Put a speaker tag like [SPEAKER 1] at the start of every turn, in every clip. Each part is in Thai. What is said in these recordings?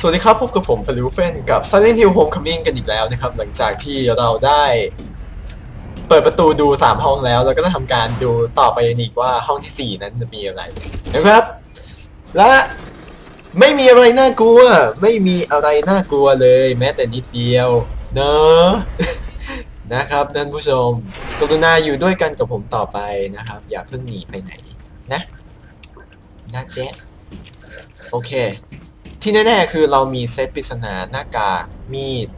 [SPEAKER 1] สวัสดีครับ พบกับผมฟลิวเฟนกับ Silent Hill Homecoming กันอีกแล้วนะครับ หลังจากที่เราได้เปิดประตูดู 3 ห้องแล้วแล้วก็จะทำการดูต่อไปอีกว่าห้องทีสี่ 4 นั้นจะมีอะไรนะครับ และไม่มีอะไรน่ากลัว ไม่มีอะไรน่ากลัวเลย แม้แต่นิดเดียว เนอะนะครับท่านผู้ชมกรุณาอยู่ด้วยกันกับผมต่อไปนะครับ อย่าเพิ่งหนีไปไหนนะนะเจ๊โอเค ที่แน่ๆคือเรามีเซตปริศนาหน้ากากมีด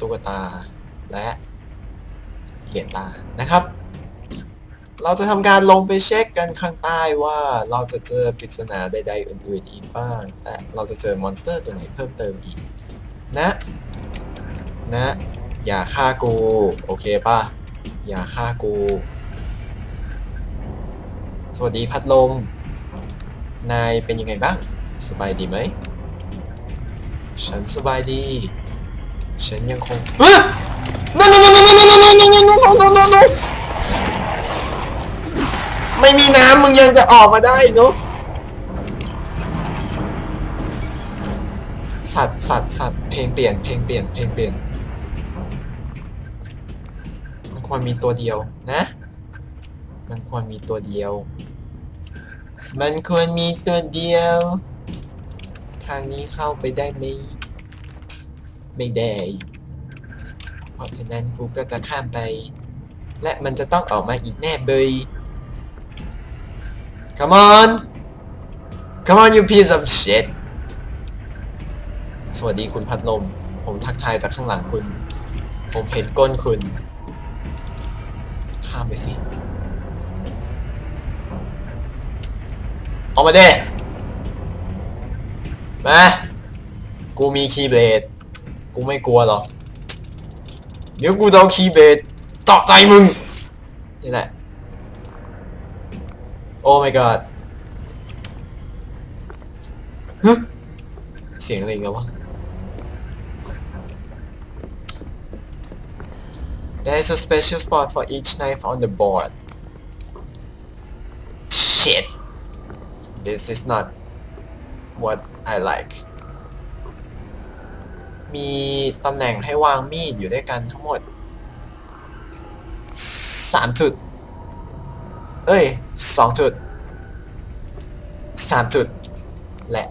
[SPEAKER 1] ตุ๊กตา และเหรียญตานะครับ เราจะทำการลงไปเช็คกันข้างใต้ว่าเราจะเจอปริศนาใด ๆ อื่นๆอีกบ้างแต่เราจะเจอมอนสเตอร์ตัวไหนเพิ่มเติมอีก นะ นะ อย่าฆ่ากู โอเคป่ะ อย่าฆ่ากู สวัสดีพัดลม นายเป็นยังไงบ้าง สบายดีไหม ฉันสบายดี ฉันยังคงเฮ้ย no no no no no no no no no no no no no ไม่มีน้ำมึงยังจะออกมาได้เนอะสัตว์สัตว์สัตว์เพลงเปลี่ยนเพลงเปลี่ยนเพลงเปลี่ยนมันควรมีตัวเดียวนะ มันควรมีตัวเดียว มันควรมีตัวเดียว ทางนี้เข้าไปได้ไหม ไม่ได้ เพราะฉะนั้นกูก็จะข้ามไป และมันจะต้องออกมาอีกแน่เบย Come on Come on you piece of shit สวัสดีคุณพัดลม ผมทักทายจากข้างหลังคุณ ผมเห็นก้นคุณ ข้ามไปสิ ออกมาเด้มา กูมีคีย์เบลด กูไม่กลัวหรอกเดี๋ยวกูจะเอาคีย์เบลดเจาะใจมึง นี่แหละ โอ้ my god ฮึเสียงอะไรอีกันวะ There is a special spot for each knife on the board. Shit. This is not what I like มีตำแหน่งให้วางมีดอยู่ด้วยกันทั้งหมด3จุด เอ้ย2จุด3จุดและ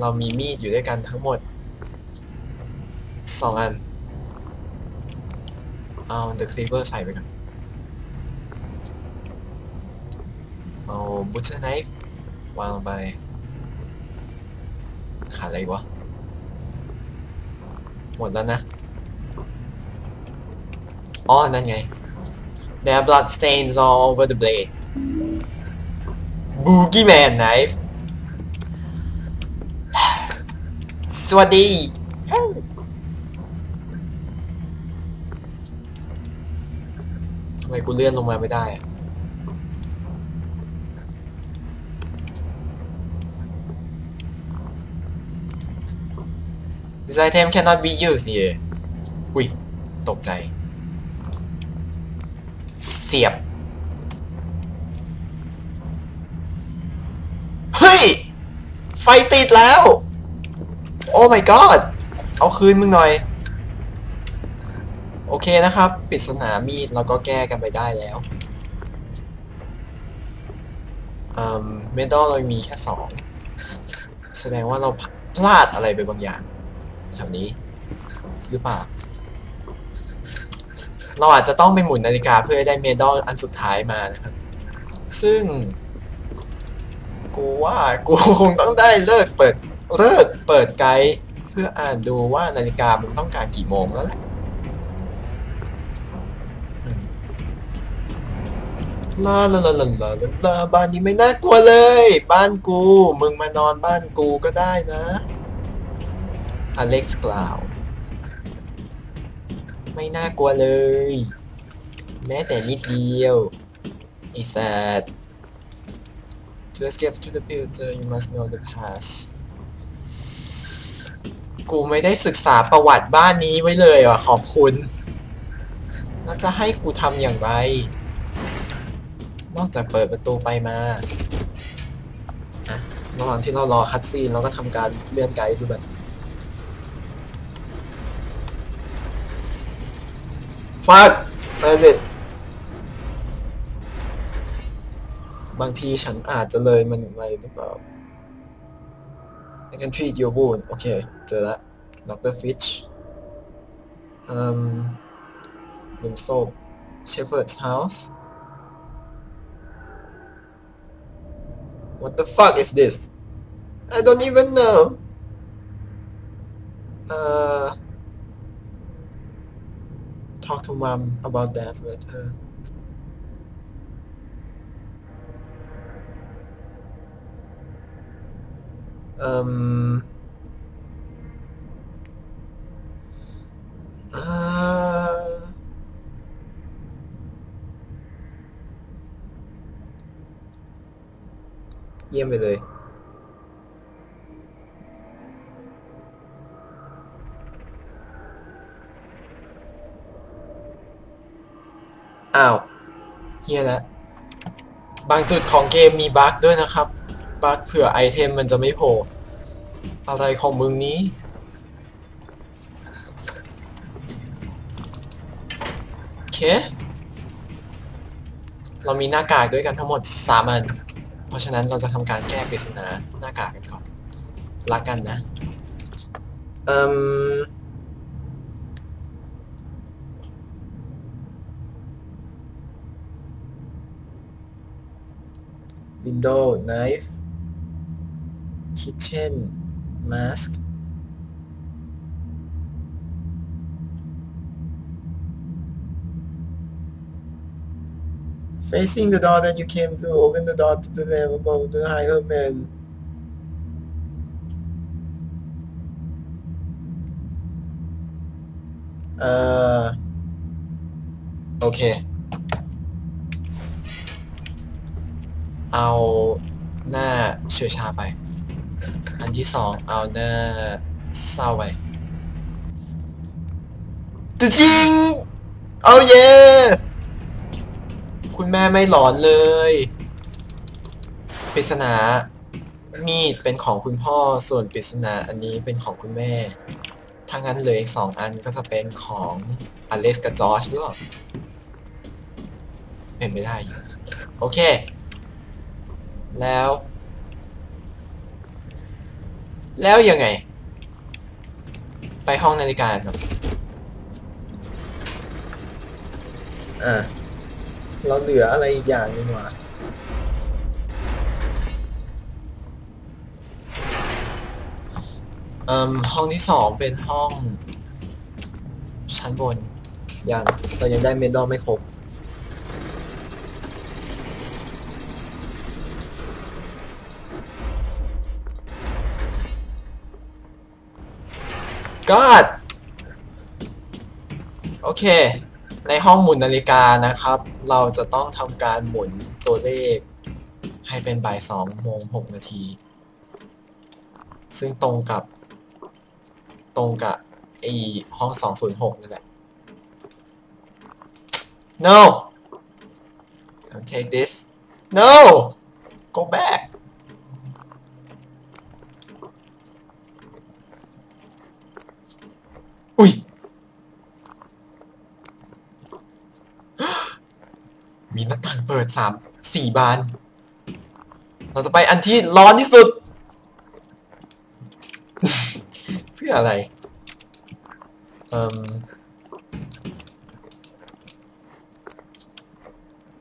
[SPEAKER 1] เรามีมีดอยู่ด้วยกันทั้งหมด2อัน เอา The Cleaver ใส่ไปก่อน เอา Butcher Knife วางลงไป ขาดอะไรวะ หมดแล้วนะ อ๋อ นั่นไง There are blood stains all over the blade Boogeyman knife สวัสดีทำไมกูเลื่อนลงมาไม่ได้อะ This item cannot be used here อุ้ย ตกใจ เสียบ เฮ้ย ไฟติดแล้ว โอ้ my god เอาคืนมึงหน่อย โอเคนะครับ ปริศนามีดเราก็แก้กันไปได้แล้วอืมเมดอลเรามีแค่สอง แสดงว่าเราพลาดอะไรไปบางอย่าง ถวนี้ หรือเปล่า เราอาจจะต้องไปหมุนนาฬิกาเพื่อได้เมดอลอันสุดท้ายมานะครับ ซึ่ง กูว่ากูคงต้องได้เลิกเปิดเลิกเปิดไกด์เพื่ออ่านดูว่านาฬิกามึงต้องการกี่โมงแล้วแหละอืมลาลาลาลาลาลาลาบ้านนี้ไม่น่ากลัวเลย บ้านกู มึงมานอนบ้านกูก็ได้นะ อเล็กซ์กล่าว ไม่น่ากลัวเลย แม้แต่นิดเดียวไอ้สัตว์ To escape to the future you must know the past กูไม่ได้ศึกษาประวัติบ้านนี้ไว้เลยอะขอบคุณ แล้วจะให้กูทำอย่างไร นอกจากเปิดประตูไปมาระหว่างที่เรารอคัดซีนเราก็ทำการเลื่อนไกด์ดูแบบ fuck what is it บางทีฉันอาจจะเลยมันไปหรือเปล่า I can treat your wound โอเค เจอละ Dr. Fitch อืมหลุมศพ Shepherd's house What the fuck is this I don't even know uh talk to mom about that later um uh, เยี่ยม ฮียแล้วบางจุดของเกมมีบั๊กด้วยนะครับ บั๊กเผื่อไอเทมมันจะไม่โผล่ อะไรของมึงนี้ โอเค เรามีหน้ากากด้วยกันทั้งหมด3อัน เพราะฉะนั้นเราจะทำการแก้ปริศนาหน้ากากกันก่อนรักกันนะ เอ่ม window knife kitchen mask facing the door that you came through open the door to the level above the high open เอ่ เอาหน้าเชื่อชาไป อันที่สองเอาหน้าเศร้าไปจริงเอาเย่คุณแม่ไม่หลอนเลยปริศนามีดเป็นของคุณพ่อส่วนปริศนาอันนี้เป็นของคุณแม่ ถ้างั้นเหลยอีกสองอันก็จะเป็นของอเล็กซ์กับจอชหรือเปล่าเป็นไม่ได้ โอเค แล้ว แล้วยังไง ไปห้องนาฬิกาครับอ่าเราเหลืออะไรอีกอย่างหนึงวะเอ่มห้องที่สองเป็นห้อง ชั้นบนยังเรายังได้เมดดอลไม่ครบ ก็โอเค ในห้องหมุนนาฬิกานะครับ เราจะต้องทำการหมุนตัวเลข ให้เป็นบ่ายสองโมงหกนาที ซึ่งตรงกับ ตรงกับไอห้องสองศูนย์หกนั่นแหละ no don't take this no go back อุ้ย มีหน้าต่างเปิดสามสี่บาน เราจะไปอันที่ร้อนที่สุด เพื่ออะไร เอ่ม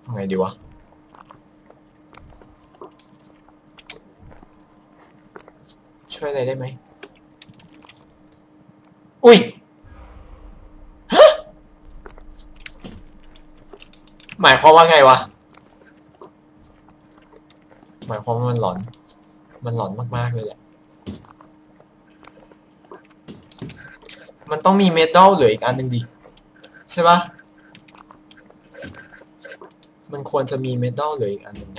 [SPEAKER 1] ทำไงดีวะช่วยอะไรได้ไหม อุ้ยฮะหมายความว่าไงวะ หมายความว่ามันหลอน มันหลอนมากๆเลยแหละ มันต้องมีเมทัลเหลืออีกอันหนึ่งดิ ใช่ปะมันควรจะมีเมทัลเหลืออีกอันหนึ่ง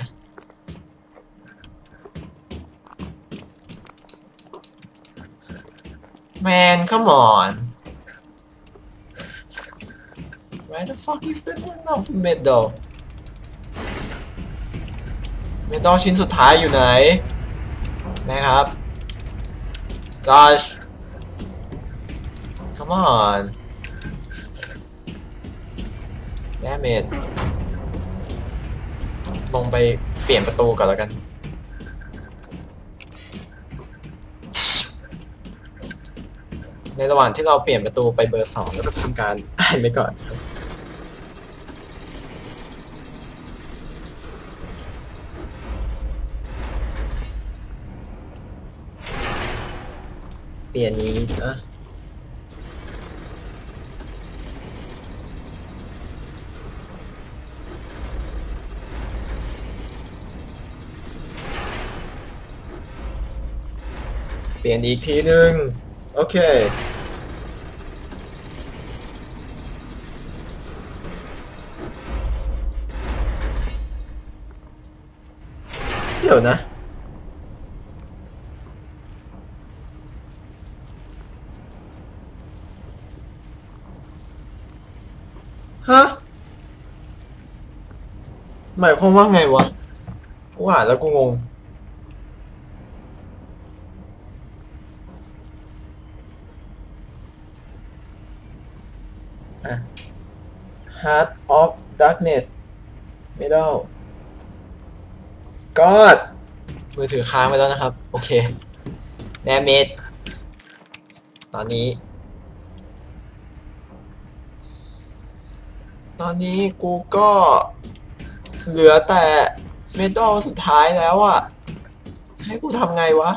[SPEAKER 1] นะ Man, come on. Where the fuck is the no middle? เมทัลชิ้นสุดท้ายอยู่ไหน นะครับ Josh come on แดเมจลงไปเปลี่ยนประตูก่อนแล้วกัน ในระหว่างที่เราเปลี่ยนประตูไปเบอร์สองแล้วก็ทำการอ่านไปก่อนครับเปลี่ยนนี้นะเปลี่ยนอีกทีหนึ่งโอเค เดี๋ยวนะ ฮะ หมายความว่าไงวะ กูอ่านแล้วกูงงอะ Heart of Darkness Middle God มือถือค้างไปแล้วนะครับ โอเค Damage ตอนนี้ ตอนนี้กูก็เหลือแต่เมทัลสุดท้ายแล้วอะให้กูทำไงวะ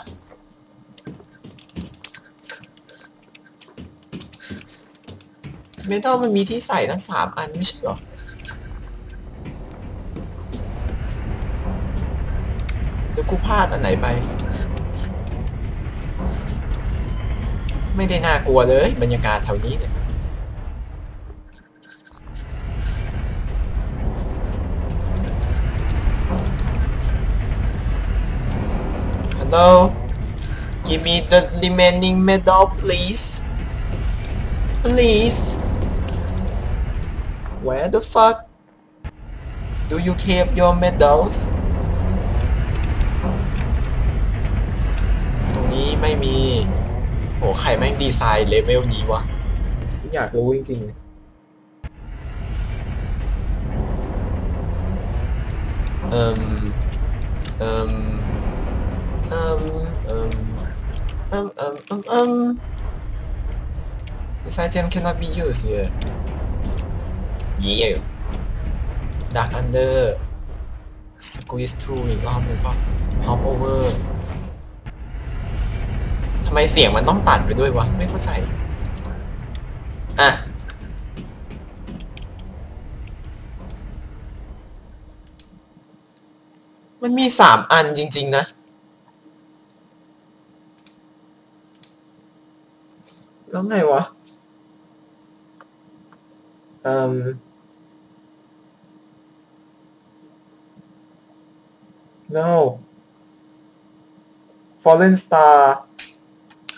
[SPEAKER 1] เมทัลมันมีที่ใส่ทั้งสามอันไม่ใช่หรอ หรือกูพลาดอันไหนไป ไม่ได้น่ากลัวเลยบรรยากาศแถวนี้เนี่ย Hello Give me the remaining medal please Please Where the fuck Do you keep your medals ตรงนี้ไม่มี โห ใครแม่งดีไซน์เลเวลนี้วะ อยากรู้จริงๆเลยเอิมเอิม เอิมเอิมเอิมเอิมเอิมเอิม This item cannot be used here. Yeah. Dark Under. Squeeze 2อีกรอบหนึงป่ะ Hop over ทำไมเสียงมันต้องตัดไปด้วยวะ ไม่เข้าใจ อะ มันมีสามอันจริง ๆ นะ แล้วไงวะ um no fallen star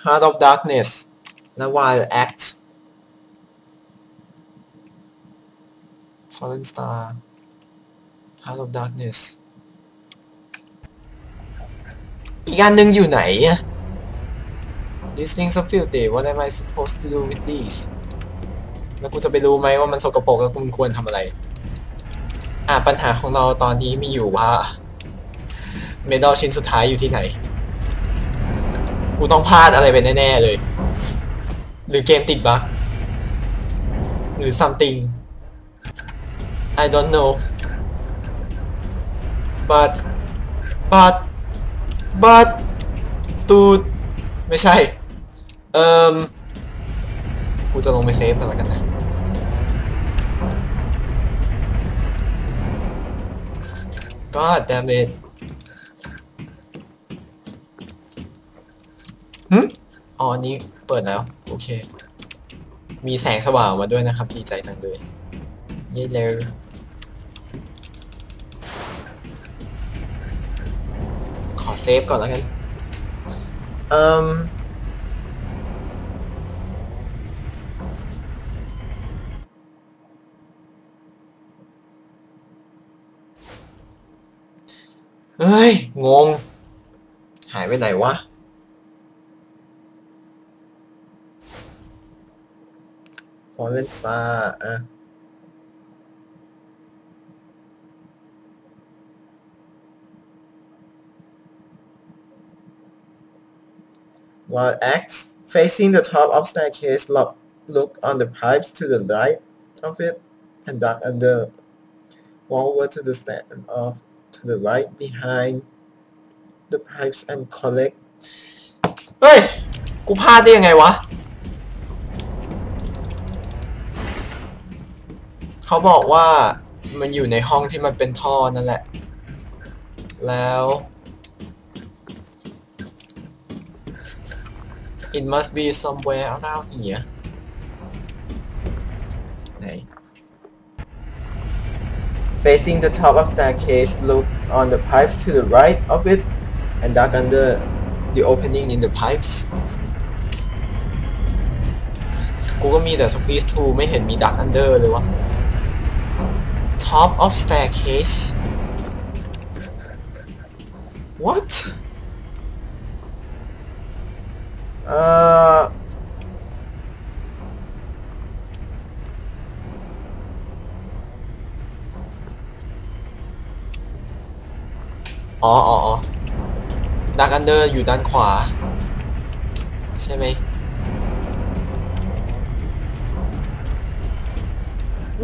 [SPEAKER 1] heart of darkness และ wild act fallen star heart of darkness อีกอันหนึ่งอยู่ไหนอะ These things are filthy what am I supposed to do with these แล้วกูจะไปรู้ไหมว่ามันสกปรกแล้วกูควรทำอะไร อะปัญหาของเราตอนนี้มีอยู่ว่า เมดัลชิ้นสุดท้ายอยู่ที่ไหน กูต้องพลาดอะไรไปแน่ ๆ เลย หรือเกมติดบั๊กหรือ something I don't know but but but ตูดไม่ใช่ เอ่มกูจะลงไปเซฟกันแล้วกันนะ God damn it หึอ๋ออันนี้เปิดแล้ว โอเค มีแสงสว่างมาด้วยนะครับ ดีใจจังเลยเย้เลยขอเซฟก่อนแล้วกัน เอ่ม เฮ้ย งง facing the top of staircase look look on the pipes to the right of it and duck under wall over to the stand of to the right behind the pipes and collect เฮ้ย กูพลาดได้ยังไงวะ เขาบอกว่ามันอยู่ในห้องที่มันเป็นท่อนั่นแหละ แล้ว It must be somewhere around here Facing the top of staircase, look on the pipes to the right of it and duck under the opening in the pipes กูก็มีแต่ squeeze to ไม่เห็นมี duck under เลยวะ top of staircase what เ อ๋ออ๋ออ๋อดักอันเดอร์อยู่ด้านขวา ใช่ไหม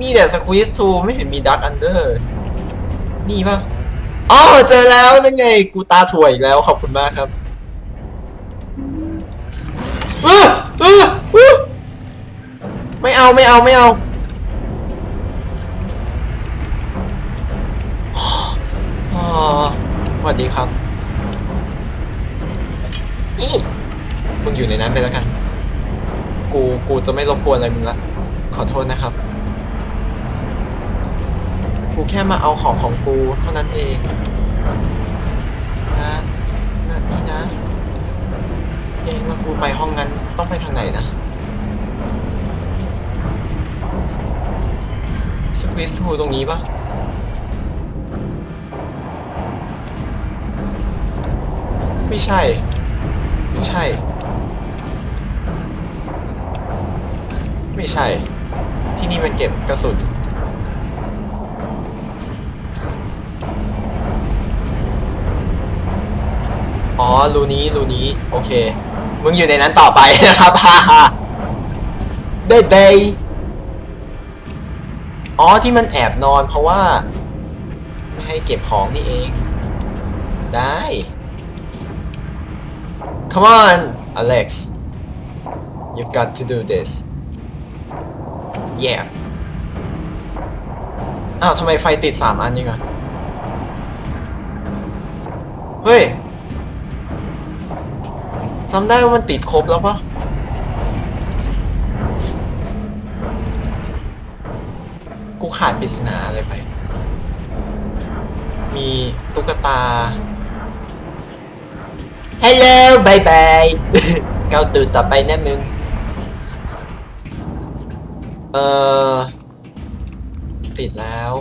[SPEAKER 1] มีแต่สควีสทูไม่เห็นมีดักอันเดอร์นี่ปะอ๋อเจอแล้วนั่นไง กูตาถั่วอีกแล้ว ขอบคุณมากครับเออเออเออไม่เอาไม่เอาไม่เอา อ๋อ สวัสดีครับนี่มึงอยู่ในนั้นไปแล้วกัน กู กูจะไม่รบกวนอะไรมึงละ ขอโทษนะครับ กูแค่มาเอาของของกูเท่านั้นเองนะนะนี่นะ เอ๊ะแล้วกูไปห้องนั้นต้องไปทางไหนนะสควิสทูตรงนี้ปะ ไม่ใช่ ไม่ใช่ ไม่ใช่ ที่นี่มันเก็บกระสุนอ๋อรูนี้รูนี้ โอเค มึงอยู่ในนั้นต่อไปนะครับฮ่าฮ่าเบเบยอ๋อที่มันแอบนอนเพราะว่า ไม่ให้เก็บของนี่เอง ได้ Come on, Alex. You've got to do this. Yeah. อ้าวทำไมไฟติดสามอันยังอะเฮ้ยจำได้ว่ามันติดครบแล้วปะกูขาดปริศนาอะไรไป มีตุ๊กตา ฮัลโหลบายบายเก้าตื่นต่อไปนะมึง เออติดแล้ว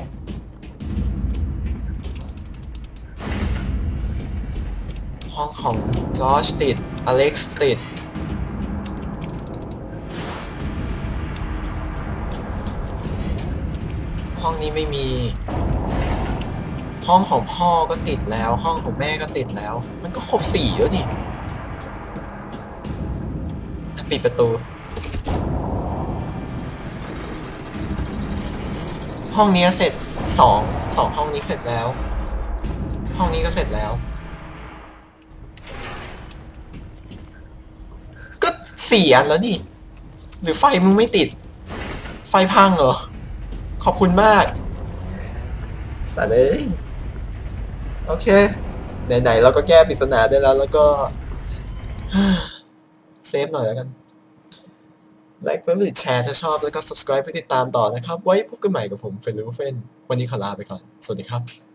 [SPEAKER 1] ห้องของจอร์จติด อเล็กซ์ติด ห้องนี้ไม่มี ห้องของพ่อก็ติดแล้ว ห้องของแม่ก็ติดแล้ว มันก็ครบสี่แล้วดิอ่ปิดประตู ห้องนี้เสร็จสองสองห้องนี้เสร็จแล้ว ห้องนี้ก็เสร็จแล้ว ก็สี่อันแล้วนี่ หรือไฟมึงไม่ติด ไฟพังเหรอ ขอบคุณมากสัตว์เอ้ยโอเค ไหนๆเราก็แก้ปริศนาได้แล้ว แล้วก็เซฟหน่อยแล้วกันไลค์เพื่อนแชร์ถ้าชอบแล้วก็ subscribe เพื่อติดตามต่อนะครับ ไว้พบกันใหม่กับผมเฟนหรือว่าเฟนวันนี้ขอลาไปก่อน สวัสดีครับ